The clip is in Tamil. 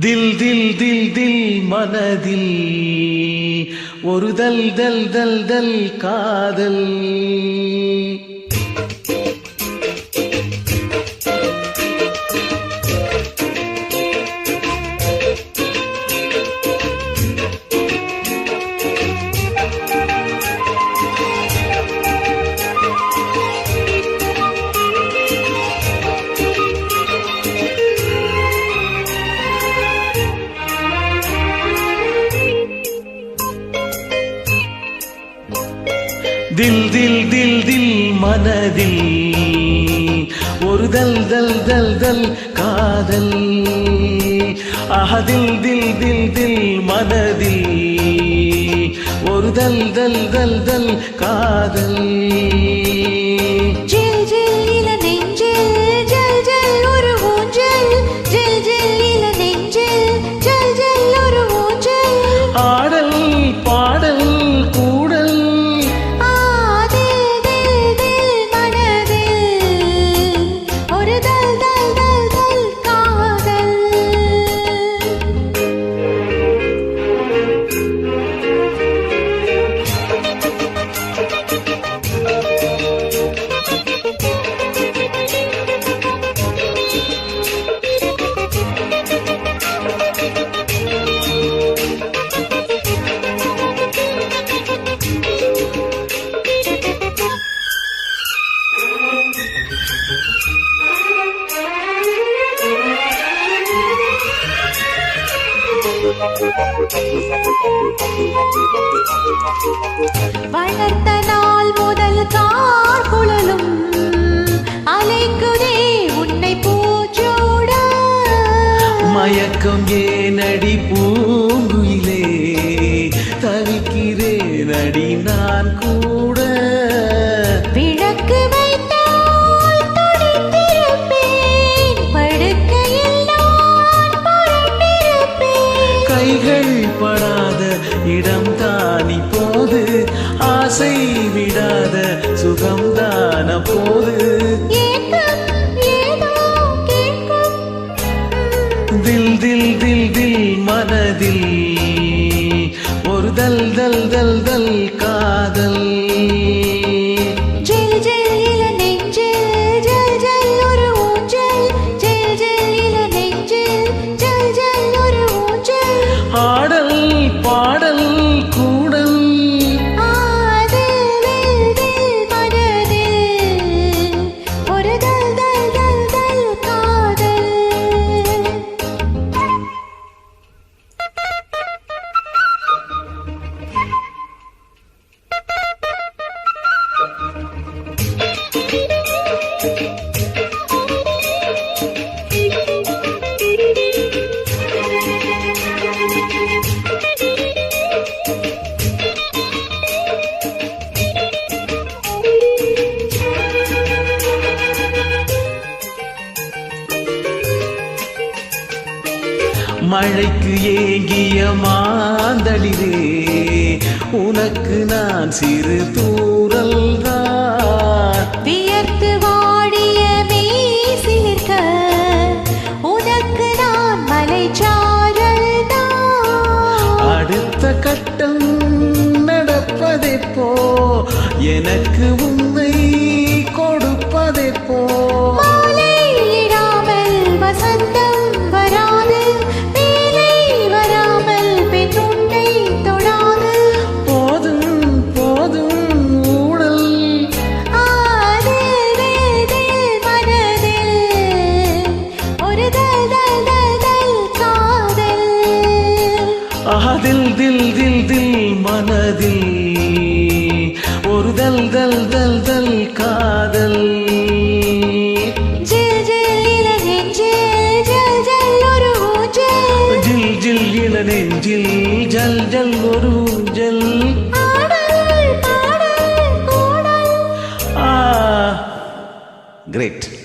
தில் தில் தில் தில் மனதில். ஒரு தல் தல் தல் தல் காதல். தில் தில் தில் தில் மனதில். ஒரு தல் தல் தல் தல் காதல். அஹதில் தில் தில் தில் மனதில். ஒரு தல் தல் தல் தல் காதல். வளர்த்த நாள் முதல் கார் குழலும். அலைக்குதே உன்னை பூச்சோட. மயக்கம் ஏ கைகள் படாத இடம் தானி போது ஆசை விடாத சுகம்தான போது. ஏக்கம் ஏதோ கேட்கும். தில் தில் தில் தில் மனதில் ஒரு தல் தல் தல் தல் காதல். மழைக்கு ஏங்கிய மாந்தளிரே உனக்கு நான் சிறு தூரல் தான். வியர்த்து வாடிய மீசிலிருக்க உனக்கு நான் மலைச்சாரல் அடுத்த கட்டம் நடப்பதெப்போ எனக்கு உன்னை அதில் தில் தில் தில் மனதில். ஒரு தல் தல் தல் தல் காதல். ஜில் இள நெஞ்சில் ஜல் ஜல் ஒரு ஜில் கிரேட்.